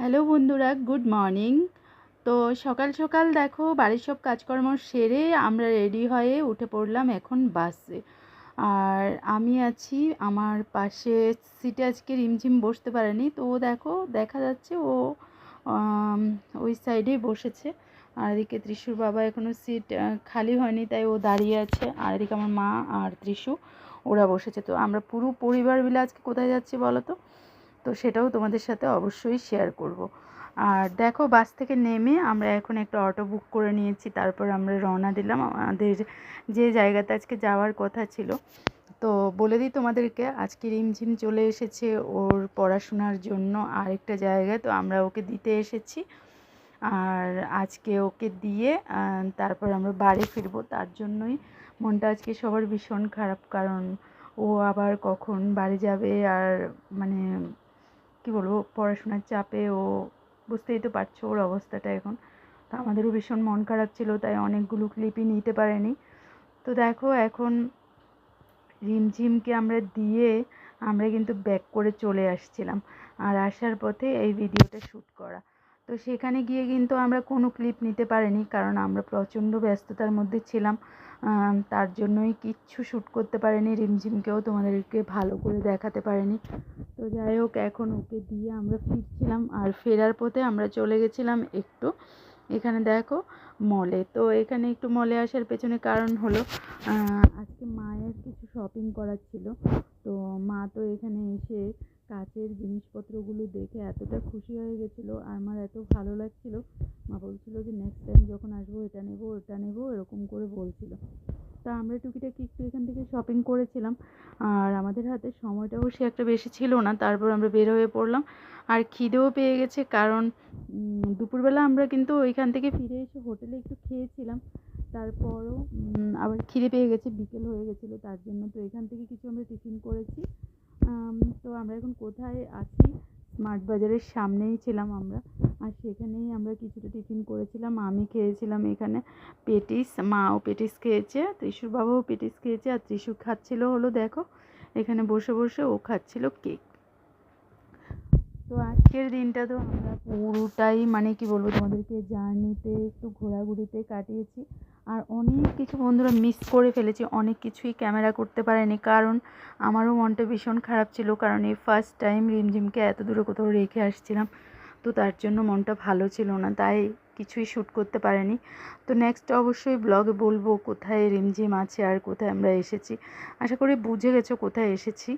Hello বন্ধুরা, good morning. তো সকাল সকাল দেখো, বাড়ির সব কাজকর্ম সেরে আমরা রেডি হয়ে উঠে পড়লাম এখন বাসে। আর আমি আছি, আমার পাশে সিটে আজকে রিমঝিম বসতে পারেনি। তো ও দেখো, দেখা যাচ্ছে ও ওই সাইডেই বসেছে। আর এদিকে ত্রিশুর বাবা এখনও সিট খালি হয়নি, তাই ও দাঁড়িয়ে আছে। আর এদিকে আমার মা আর ত্রিশু, ওরা বসেছে। তো আমরা পুরো পরিবার মিলে আজকে কোথায় যাচ্ছি বলো তো? তো সেটাও তোমাদের সাথে অবশ্যই শেয়ার করব। আর দেখো বাস থেকে নেমে আমরা এখন একটা অটো বুক করে নিয়েছি, তারপর আমরা রওনা দিলাম আমাদের যে জায়গাতে আজকে যাওয়ার কথা ছিল। তো বলে দিই তোমাদেরকে, আজকে রিমঝিম চলে এসেছে ওর পড়াশোনার জন্য আরেকটা জায়গায়, তো আমরা ওকে দিতে এসেছি। আর আজকে ওকে দিয়ে তারপর আমরা বাড়ি ফিরবো। তার জন্যই মনটা আজকে সবার ভীষণ খারাপ, কারণ ও আবার কখন বাড়ি যাবে আর মানে কী বলব, পড়াশোনার চাপে ও বুঝতেই তো পারছ ওর অবস্থাটা এখন। তো আমাদেরও ভীষণ মন খারাপ ছিল, তাই অনেকগুলো ক্লিপই নিতে পারেনি। তো দেখো এখন রিমঝিমকে আমরা দিয়ে আমরা কিন্তু ব্যাক করে চলে আসছিলাম। আর আসার পথে এই ভিডিওটা শ্যুট করা। তো সেখানে গিয়ে কিন্তু আমরা কোনো ক্লিপ নিতে পারিনি কারণ আমরা প্রচণ্ড ব্যস্ততার মধ্যে ছিলাম। তার জন্যই কিচ্ছু শ্যুট করতে পারিনি। রিমঝিমকেও তোমাদেরকে ভালো করে দেখাতে পারিনি। তো যাই হোক, এখন ওকে দিয়ে আমরা ফিরছিলাম আর ফেরার পথে আমরা চলে গেছিলাম একটু। এখানে দেখো মলে তো এখানে একটু মলে আসার পেছনে কারণ হলো আজকে মায়ের কিছু শপিং করার ছিল। তো মা তো এখানে এসে কাচের জিনিসপত্রগুলো দেখে এতটা খুশি হয়ে গেছিল, আমার এত ভালো লাগছিল। মা বলছিলো যে নেক্সট টাইম যখন আসব এটা নেব, ওটা নেব, এরকম করে বলছিল। তা আমরা টুকিটাকি একটু এখান থেকে শপিং করেছিলাম। আর আমাদের হাতে সময়টাও সে একটা বেশি ছিল না, তারপর আমরা বের হয়ে পড়লাম। আর খিদেও পেয়ে গেছে, কারণ দুপুরবেলা আমরা কিন্তু ওইখান থেকে ফিরে এসে হোটেলে একটু খেয়েছিলাম। তারপরও আবার খিদে পেয়ে গেছে, বিকেল হয়ে গেছিল, তার জন্য তো এখান থেকে কিছু আমরা টিফিন করেছি। তো আমরা এখন কোথায় আছি? স্মার্ট বাজারের সামনেই ছিলাম আমরা। আর সেখানেই আমরা কিছুটা টিফিন করেছিলাম, আমি খেয়েছিলাম এখানে পেটিস, মাও পেটিস খেয়েছে ত্রিশুর বাবাও পেটিস খেয়েছে, আর ত্রিশু খাচ্ছিল হলো দেখো, এখানে বসে বসে ও খাচ্ছিল কেক। তো আজকের দিনটা তো আমরা পুরোটাই মানে কি বলব তোমাদেরকে, জার্নিতে একটু ঘোরাঘুরিতে কাটিয়েছি। আর অনেক কিছু বন্ধুরা মিস করে ফেলেছি। অনেক কিছুই ক্যামেরা করতে পারেনি কারণ আমারও মনটা ভীষণ খারাপ ছিল কারণ এই ফার্স্ট টাইম রিমঝিমকে এত দূরে কোথাও রেখে আসছিলাম। তো তার জন্য মনটা ভালো ছিল না, তাই কিছুই শ্যুট করতে পারেনি। তো নেক্সট অবশ্যই ব্লগে বলব কোথায় রিমঝিম আছে আর কোথায় আমরা এসেছি। আশা করি বুঝে গেছো কোথায় এসেছি।